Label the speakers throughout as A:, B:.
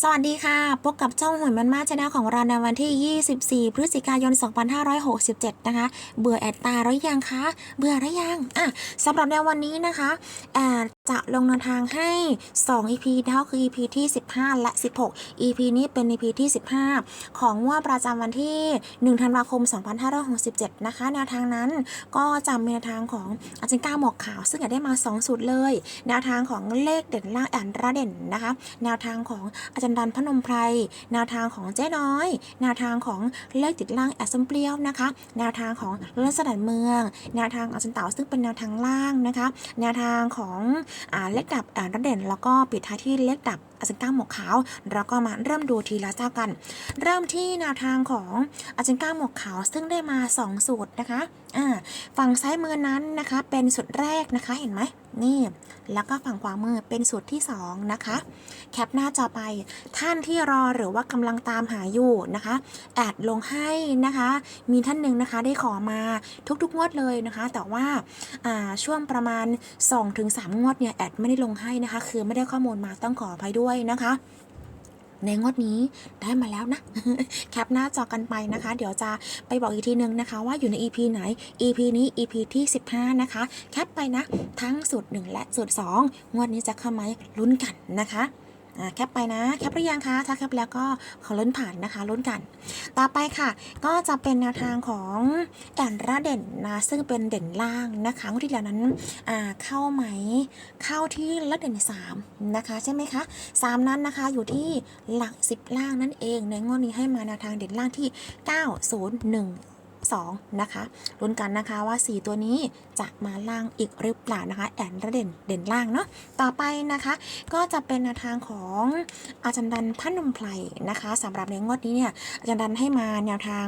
A: สวัสดีค่ะ พบกับช่องหวยมันมาชแนะของเราในวันที่ 24 พฤศจิกายน 2567 นะคะ เบื่อแอดตาหรือยังคะ เบื่อหรือยังอะสำหรับในวันนี้นะคะ แอดจะลงแนวทางให้ 2 EP นะคะคือ EP ที่ 15 และ 16 EP นี้เป็น EP ที่ 15 ของงว่าประจำวันที่ 1 ธันวาคม 2567 นะคะ แนวทางนั้นก็จะมีแนวทางของอาจารย์ก้าหมวกขาว ซึ่งอยากได้มา 2 สูตรเลย แนวทางของเลขเด่นล่างแอนระเด่นนะคะ แนวทางของอจารย์ดันพนมไพรแนวทางของเจ๊น้อย แนวทางของเลขติดล่างแอดสมเปรียวนะคะ แนวทางของเรื่องสนันเมือง แนวทางอาจารย์เต๋าซึ่งเป็นแนวทางล่างนะคะ แนวทางของอเลขดับนระเด่นแล้วก็ปิดท้ายที่เลขดับ อาจารย์ก้าวหมวกขาวแล้วก็มาเริ่มดูทีละเจ้ากัน เริ่มที่แนวทางของอาจารย์ก้าวหมวกขาวซึ่งได้มา 2 สูตรนะคะอ่าฝั่งซ้ายมือนั้นนะคะ เป็นสูตรแรกนะคะเห็นไหมนี่ แล้วก็ฝั่งขวามือเป็นสูตรที่ 2 นะคะ แคปหน้าจอไปท่านที่รอหรือว่ากำลังตามหาอยู่นะคะแอดลงให้นะคะ มีท่านหนึ่งนะคะได้ขอมาทุกๆงวดเลยนะคะ แต่ว่าอ่าช่วงประมาณ 2-3 งวดเนี่ยแอดไม่ได้ลงให้นะคะ คือไม่ได้ข้อมูลมาต้องขออภัยด้วยนะคะ ในงวดนี้ได้มาแล้วนะ แคปหน้าจอกันไปนะคะ เดี๋ยวจะไปบอกอีกทีนึงนะคะ ว่าอยู่ใน EP ไหน EP นี้ EP ที่ 15 นะคะ แคปไปนะ ทั้งสูตร 1 และสูตร 2 งวดนี้จะเข้าไหมลุ้นกันนะคะ แคปไปนะ แคปหรือยังคะ ถ้าแคปแล้วก็ขอล้นผ่านนะคะ ล้นกัน ต่อไปค่ะ ก็จะเป็นแนวทางของแอนระเด่นนะซึ่งเป็นเด่นล่างนะคะงวดที่แล้วนั้นอ่าเข้าไหม เข้าที่ละเด่น 3 นะคะ ใช่ไหมคะ 3 นั้นนะคะอยู่ที่หลัก 10 ล่างนั่นเอง ในงวดนี้ให้มาแนวทางเด่นล่างที่ 901 2 นะคะลุ้นกันนะคะว่า 4 ตัวนี้จะมาล่างอีกหรือเปล่านะคะ แอนระเด่นเด่นล่างเนาะต่อไปนะคะ ก็จะเป็นแนวทางของอาจารย์ดันพันนมไพรนะคะสำหรับในงวดนี้เนี่ยอาจารย์ดันให้มาแนวทาง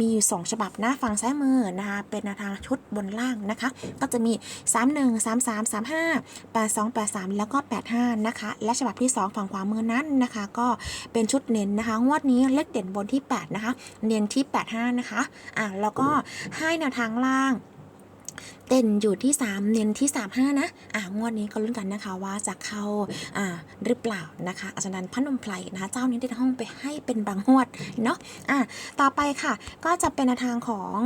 A: มีอยู่ 2 ฉบับนะฝั่งซ้ายมือนะคะเป็นแนวทางชุดบนล่างนะคะ ก็จะมี 31 33 35 82 83 แล้วก็ 85 นะคะ และฉบับที่ 2 ฝั่งขวามือนั้นนะคะ ก็เป็นชุดเน้นนะคะ งวดนี้เลขเด่นบนที่ 8 นะคะ เน้นที่ 85 นะคะอะแล้วก็ให้แนวทางล่างเด่นอยู่ที่ 3 เน้นที่ 35 นะ อะงวดนี้ก็ลุ้นกันนะคะว่าจะเข้าอ่าหรือเปล่านะคะอาจารย์นันท์พันนมไพรนะคะเจ้านี้ได้ห้องไปให้เป็นบางงวดเนาะอะต่อไปค่ะก็จะเป็นแนวทางของ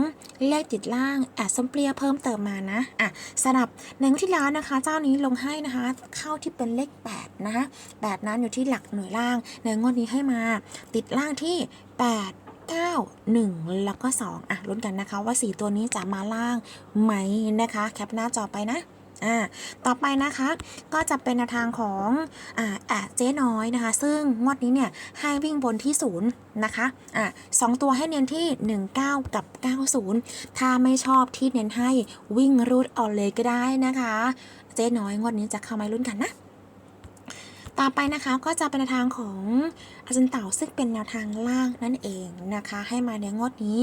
A: เลขติดล่างแอดสมเปรียเพิ่มเติมมานะอะสำหรับในงวดที่แล้วนะคะ เจ้านี้ลงให้นะคะเข้าที่เป็นเลข 8 นะคะ8นั้นอยู่ที่หลักหน่วยล่างในงวดนี้ให้มาติดล่างที่ 8 9 1 แล้วก็ 2 อะลุ้นกันนะคะว่า 4 ตัวนี้จะมาล่างไหมนะคะ แคปหน้าจอไปนะอ่าต่อไปนะคะก็จะเป็นแนวทางของอ่าแอเจ๊น้อยนะคะ ซึ่งงวดนี้เนี่ยให้วิ่งบนที่ศูนย์นะคะอ่าสองตัวให้เน้นที่ 19 กับ 90 ถ้าไม่ชอบที่เน้นให้วิ่งรูดออกเลยก็ได้นะคะ เจ๊น้อยงวดนี้จะเข้ามาลุ้นกันนะ ต่อไปนะคะก็จะเป็นแนวทางของอาจารย์เต่าซึ่งเป็นแนวทางล่างนั่นเองนะคะ ให้มาในงวดนี้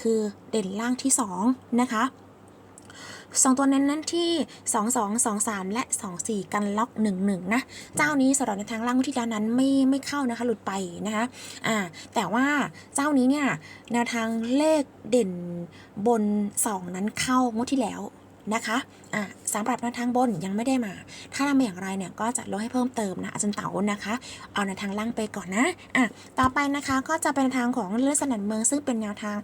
A: คือเด่นล่างที่ 2 นะคะสองตัวนั้นนั้นที่ 2 2 2 3 และ 2 4 กันล็อก 1 1 นะ เจ้านี้สำหรับในทางล่างงวดที่แล้วนั้นไม่ไม่เข้านะคะ หลุดไปนะคะอ่าแต่ว่าเจ้านี้เนี่ยแนวทางเลขเด่นบน 2 นั้นเข้างวดที่แล้ว นะคะอ่าสำหรับแนวทางบนยังไม่ได้มา ถ้าทำอย่างไรเนี่ยก็จะลดให้เพิ่มเติมนะอาจารย์เต๋านะคะ เอาในวทางล่างไปก่อนนะอะต่อไปนะคะก็จะเป็นทางของเลือดสนันเมืองซึ่งเป็นแนวทาง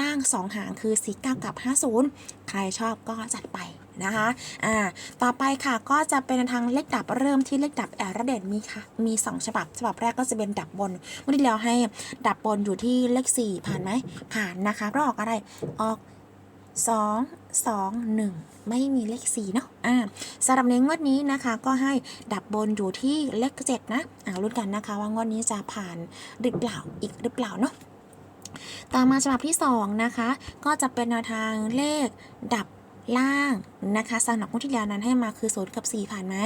A: ล่าง 2 หางคือสีเก้ากับ 50 ใครชอบก็จัดไปนะคะอ่าต่อไปค่ะก็จะเป็นทางเลขดับเริ่มที่เลขดับแอร์ระเด่นมีค่ะมี 2 ฉบับ ฉบับแรกก็จะเป็นดับบนเมื่อที่แล้วให้ดับบนอยู่ที่เลข 4 ผ่านไหมผ่านนะคะเพราออกอะไรออก 2 2 1 ไม่มีเลข 4 เนาะอ่าสำหรับในงวดนี้นะคะก็ให้ดับบนอยู่ที่เลข 7 นะอ่าลุ้นกันนะคะ ว่างวดนี้จะผ่านหรือเปล่าอีกหรือเปล่าเนาะต่อมาฉบับที่ 2 นะคะ ก็จะเป็นแนวทางเลขดับ ล่างนะคะสำหรับงวดที่แล้วนั้นให้มาคือ0กับ 4 ผ่านไหม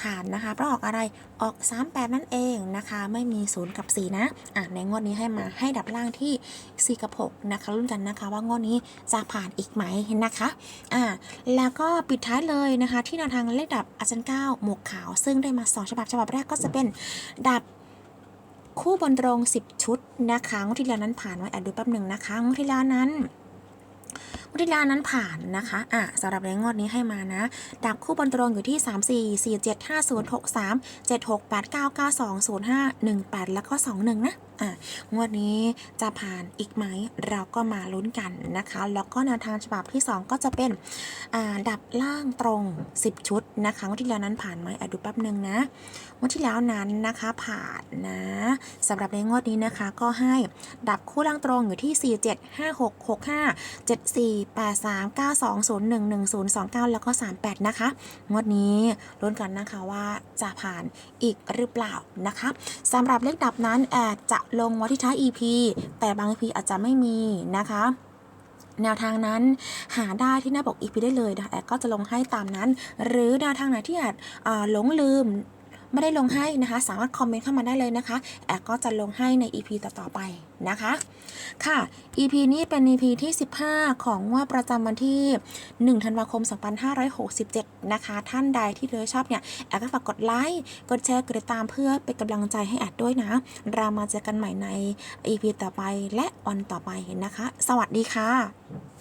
A: ผ่านนะคะเพราะออกอะไรออก 38 นั่นเองนะคะ ไม่มี 0 กับ 4 นะอะในงวดนี้ให้มาให้ดับล่างที่ 4 กับ 6 นะคะรุ่นกันนะคะ ว่างวดนี้จะผ่านอีกไหมนะคะอ่าแล้วก็ปิดท้ายเลยนะคะ ที่แนวทางเลขดับอาจารย์ก้าหมวกขาว ซึ่งได้มา 2 ฉบับฉบับแรกก็จะเป็นดับคู่บนตรง 10 ชุดนะคะงวดที่แล้วนั้นผ่านไว้แอดดูแป๊บหนึ่งนะคะงวดที่แล้วนั้น งวิทยานั้นผ่านนะคะอะสำหรับในงวดนี้ให้มานะ ดับคู่บนตรงอยู่ที่ 3 4 4 7 5 0 6 3 7 6 8 9 9 2 0 5 1 8 แล้วก็ 21 นะอะงวดนี้จะผ่านอีกไหมเราก็มาลุ้นกันนะคะ แล้วก็แนวทางฉบับที่ 2 ก็จะเป็นอ่าดับล่างตรง 10 ชุดนะคะงวดที่แล้วนั้นผ่านไหมอะดูแป๊บหนึ่งนะงวดที่แล้วนั้นนะคะผ่านนะสำหรับในงวดนี้นะคะก็ให้ดับคู่ล่างตรงอยู่ที่ 4 7 5 6 6 5 7 4 8 3 9 2 0 1 1 0 2 9แล้วก็ 38 นะคะ งวดนี้ลุ้นกันนะคะว่าจะผ่านอีกหรือเปล่านะคะสำหรับเลขดับนั้นแอดจะลงว้ที่ท้าย EP แต่บาง EP อาจจะไม่มีนะคะแนวทางนั้นหาได้ที่หน้าปก EP ได้เลยนะคะแอดก็จะลงให้ตามนั้น หรือแนวทางไหนที่แอดอ่าหลงลืม ไม่ได้ลงให้นะคะ สามารถคอมเมนต์เข้ามาได้เลยนะคะ แอดก็จะลงให้ใน EP ต่อๆไปนะคะ ค่ะ EP นี้เป็น EP ที่ 15 ของงวดประจำวันที่ 1 ธันวาคม 2567 นะคะ ท่านใดที่เลยชอบเนี่ย แอดก็ฝากกดไลค์ กดแชร์ กดติดตามเพื่อเป็นกำลังใจให้แอดด้วยนะ เรามาเจอกันใหม่ใน EP ต่อไปและวันต่อไปนะคะ สวัสดีค่ะ